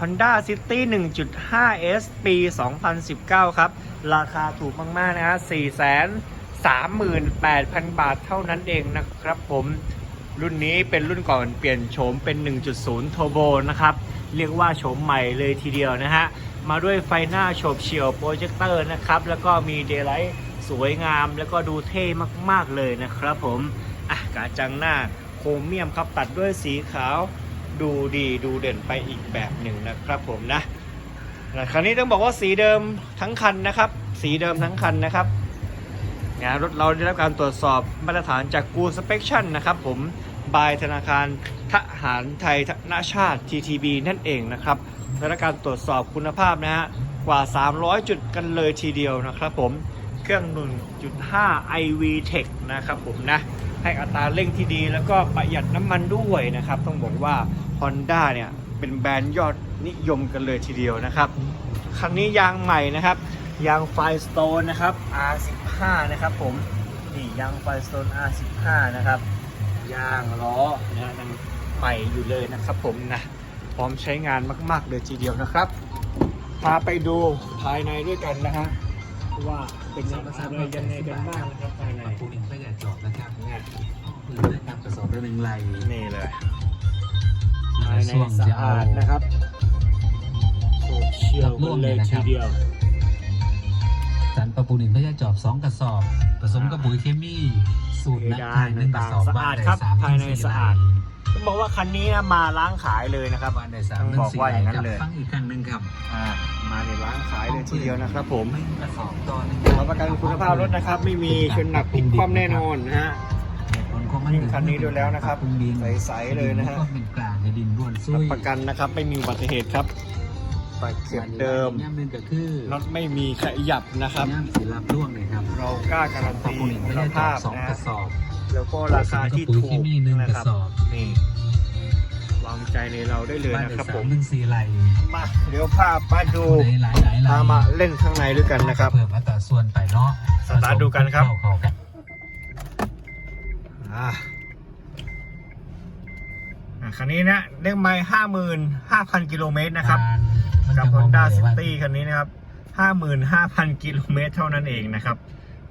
Honda City 1.5S ปี 2019 ครับ ราคาถูกมาก ๆ นะฮะ438,000 บาทเท่านั้นเองนะครับผมรุ่นนี้เป็นรุ่นก่อนเปลี่ยนโฉมเป็น 1.0 Turbo นะครับ เรียกว่าโฉมใหม่เลยทีเดียวนะฮะ มาด้วยไฟหน้าโฉบเฉี่ยวโปรเจคเตอร์นะครับ แล้วก็มีเดย์ไลท์สวยงามแล้วก็ดูเท่มาก ๆ เลยนะครับผม อะกาจังหน้าโครเมียมครับตัดด้วยสีขาว ดูดีดูเด่นไปอีกแบบหนึ่งนะครับผมนะนะคันนี้ต้องบอกว่าสีเดิมทั้งคันนะครับ สีเดิมทั้งคันนะครับนะรถเราได้รับการตรวจสอบมาตรฐานจากกูสเปคชั่นนะครับผมบายธนาคารทหารไทยธนชาติ TTB นั่นเองนะครับได้รับการตรวจสอบคุณภาพนะฮะกว่า 300 จุดกันเลยทีเดียวนะครับผมเครื่อง 1.5 iV Tech นะครับผมนะ ให้อัตราเร่งที่ดีแล้วก็ประหยัดน้ำมันด้วยนะครับ ต้องบอกว่า Honda เนี่ยเป็นแบรนด์ยอดนิยมกันเลยทีเดียวนะครับ คันนี้ยางใหม่นะครับ ยาง Firestone นะครับ R15 นะครับผม นี่ยาง Firestone R15 นะครับ ยางล้อนะฮะยังใหม่อยู่เลยนะครับผมนะพร้อมใช้งานมาก ๆ เลยทีเดียวนะครับ พาไปดูภายในด้วยกันนะฮะ ว่าเป็นยังไงอะไรยังไงกันบ้างนะครับภายในปูนิงก็อย่าจอดนะครับเนี่ยคือได้นำกระสอบด้วยหนึ่งไหลนี่เลยภายในสะอาดนะครับโซเชียลกันเลยทีเดียว สันปะปูนิงก็อย่าจอบสองกระสอบ ผสมกับปุ๋ยเคมีสูตรนักทางหนึ่งกระสอบสะอาดครับภายในสะอาดต้องบอกว่าคันนี้นะมาล้างขายเลยนะครับวันได้สามต้องบอกว่าอย่างนั้นเลยฟังอีกครั้งหนึ่งครับอ่ามาในล้างขายเลยทีเดียวนะครับ ผมหนึ่งกระสอบต่อหนึ่งรับประกันคุณภาพรถนะครับ ไม่มีชนหนักพลิกคว่ำแน่นอนนะฮะเหตุผลของมันยิ่งคันนี้ดูแล้วนะครับปงดินใสๆเลยนะฮะก็เป็นกลางในดินร่วนซุรับยประกันนะครับไม่มีอุบัติเหตุครับ ปากเข็บเดิมย่ำหนึ่งก็คือรถไม่มีขยับนะครับย่ำสีรับร่วงเลยครับ เรากล้าการันปะตีปูนิงคุก็ณอย่าจอภาบพสองนะกระสอบ แล้วก็ราคาที่ปุ๋ยถูเคกมีหนึ่งนะกระครับสอบนี่วางใจในเราได้เลยบ้านนะได้ครับสาผมมหนึ่งสี่ไหลมาเดี๋ยวพามาดูหลายหลายหลายพามาเล่นข้างในด้วยกันนะครับเพิ่มอัตราส่วนไปเนาะสตาร์ทดูกันครับเข้าๆกันอ่าอะคันนี้นะเร่งไม่ห้าหมื่นห้าพันกิโลเมตรนะครับมัน กับจะมอง Honda ไปว่า City คันนี้นะครับ 55,000 กิโลเมตรเท่านั้นเองนะครับ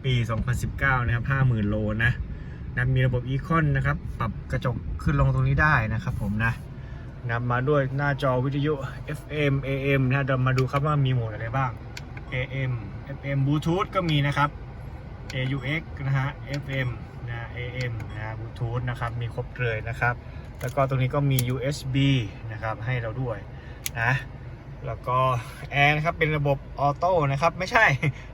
ปี 2019 นะครับ 50,000 โลนะนะมีระบบ Econ นะครับ ปรับกระจกขึ้นลงตรงนี้ได้นะครับผมนะนำมาด้วยหน้าจอวิทยุ FM AM นะเดี๋ยวมาดูครับว่ามีโหมดอะไรบ้าง AM FM Bluetooth ก็มีนะครับ AUX นะฮะ FM นะ AM นะฮะ Bluetooth นะครับ มีครบเลยนะครับ แล้วก็ตรงนี้ก็มี USB นะครับ ให้เราด้วยนะ แล้วก็แอร์นะครับเป็นระบบออโต้นะครับไม่ใช่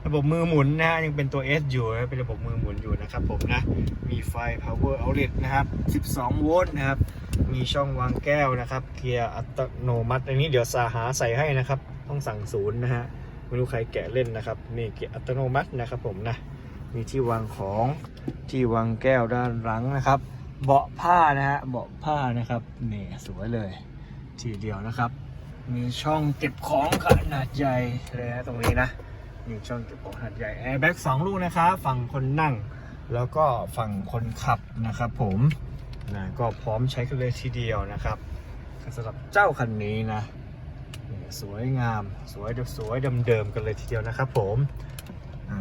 ระบบมือหมุนนะฮะยังเป็นตัว S อยู่นะเป็นระบบมือหมุนอยู่นะครับผมนะมีไฟ power outlet นะครับ 12 โวลต์นะครับมีช่องวางแก้วนะครับเกียร์อัตโนมัติ อันนี้เดี๋ยวสาหาใส่ให้นะครับ ต้องสั่งศูนย์นะฮะไม่รู้ใครแกะเล่นนะครับนี่เกียร์อัตโนมัตินะครับผมนะมีที่วางของที่วางแก้วด้านหลังนะครับ เบาะผ้านะฮะเบาะผ้านะครับนี่สวยเลยทีเดียวนะครับ มีช่องเก็บของขนาดใหญ่เลยนะตรงนี้นะมีช่องเก็บของขนาดใหญ่แอร์แบ็กสองลูกนะครับฝั่งคนนั่ง แล้วก็ฝั่งคนขับนะครับ ผมนะก็พร้อมใช้กันเลยทีเดียวนะครับสำหรับเจ้าคันนี้นะนี่สวยงามสวยสวยเดิมๆกันเลยทีเดียวนะครับ ผม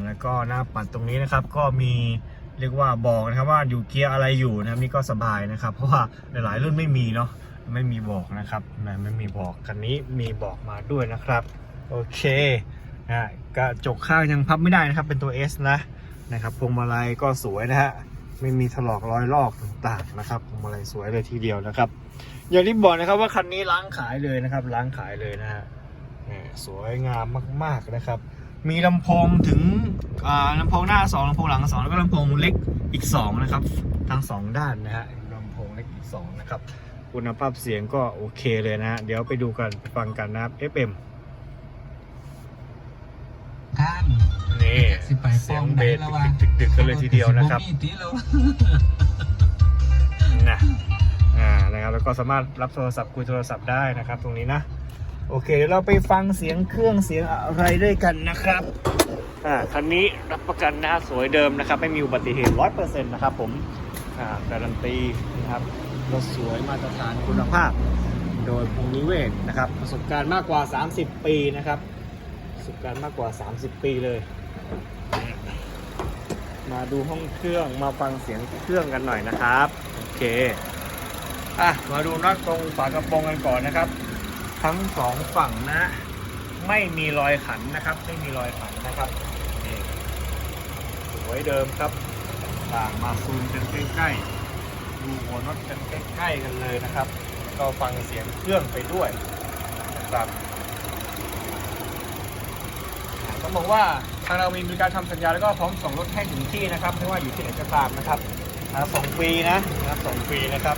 แล้วก็หน้าปัดตรงนี้นะครับก็มีเรียกว่าบอกนะครับว่าอยู่เกียร์อะไรอยู่นะครับนี่ก็สบายนะครับ เพราะว่าหลายๆรุ่นไม่มีเนาะ ไม่มีบอกนะครับนะไม่มีบอกคันนี้มีบอกมาด้วยนะครับ โอเคนะกระจกข้างยังพับไม่ได้นะครับเป็นตัว S นะนะครับพวงมาลัยก็สวยนะฮะไม่มีถลอกรอยลอกต่างๆนะครับพวงมาลัยสวยเลยทีเดียวนะครับ อย่างที่บอกนะครับว่าคันนี้ล้างขายเลยนะครับ ล้างขายเลยนะฮะนี่สวยงามมากๆนะครับ มีลำโพงถึงอ่าลำโพงหน้าสองลำโพงหลังสองแล้วก็ลำโพงเล็กอีกสองนะครับทั้งสองด้านนะฮะลำโพงเล็กอีกสองนะครับ คุณภาพเสียงก็โอเคเลยนะฮะเดี๋ยวไปดูกันไปฟังกันนะครับ FM ข้ามนี่สิไปเสียงฟ้องเบได้สแล้ววะดึกๆกันเลยทีเดียวนะครับสิมีตีแล้วนะอ่านะครับแล้วก็สามารถรับโทรศัพท์คุยโทรศัพท์ได้นะครับ ตรงนี้นะ โอเคเดี๋ยวเราไปฟังเสียงเครื่องเสียงอะไรด้วยกันนะครับอ่าคันนี้รับประกันนะฮะสวยเดิมนะครับ ไม่มีอุบัติเหตุร้อยเปอร์เซ็นต์นะครับผมอ่าการันตีนะครับ รถสวยมาตรฐานคุณภาพ โดยพงนิเวศนะครับ ประสบการณ์มากกว่า 30 ปีนะครับ ประสบการณ์มากกว่า 30 ปีเลย มาดูห้องเครื่องมาฟังเสียงเครื่องกันหน่อยนะครับ โอเคอะมาดูน็อตตรงฝากระโปรงกันก่อนนะครับ ทั้งสองฝั่งนะ ไม่มีรอยขันนะครับ ไม่มีรอยขันนะครับสวยเดิมครับต่างมาซูมกันใกล้ๆ ดูหัวน็อตกันใกล้ๆกันเลยนะครับ ก็ฟังเสียงเครื่องไปด้วยนะครับต้องบอกว่าทางเรามีบริการทำสัญญาแล้วก็พร้อมส่งรถให้ถึงที่นะครับ ไม่ว่าอยู่ที่ไหนก็ตามนะครับส่งฟรีนะนะส่งฟรีนะครับ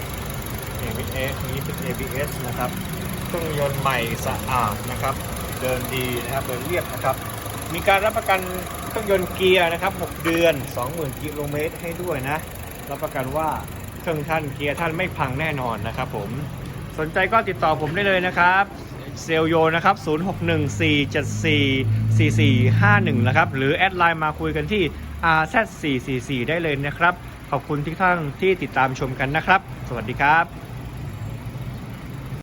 ABS นี้เป็น ABS นะครับเครื่องยนต์ใหม่สะอาดนะครับ เดินดีนะครับเดินเรียบนะครับ มีการรับประกันเครื่องยนต์เกียร์นะครับ 6 เดือน 20,000 กิโลเมตรให้ด้วยนะ รับประกันว่า เครื่องท่านเกียร์ท่านไม่พังแน่นอนนะครับผมสนใจก็ติดต่อผมได้เลยนะครับเซลโยนะครับ 0614744451 นะครับ หรือแอดไลน์มาคุยกันที่ RZ444 ได้เลยนะครับ ขอบคุณทุกท่านที่ติดตามชมกันนะครับ สวัสดีครับ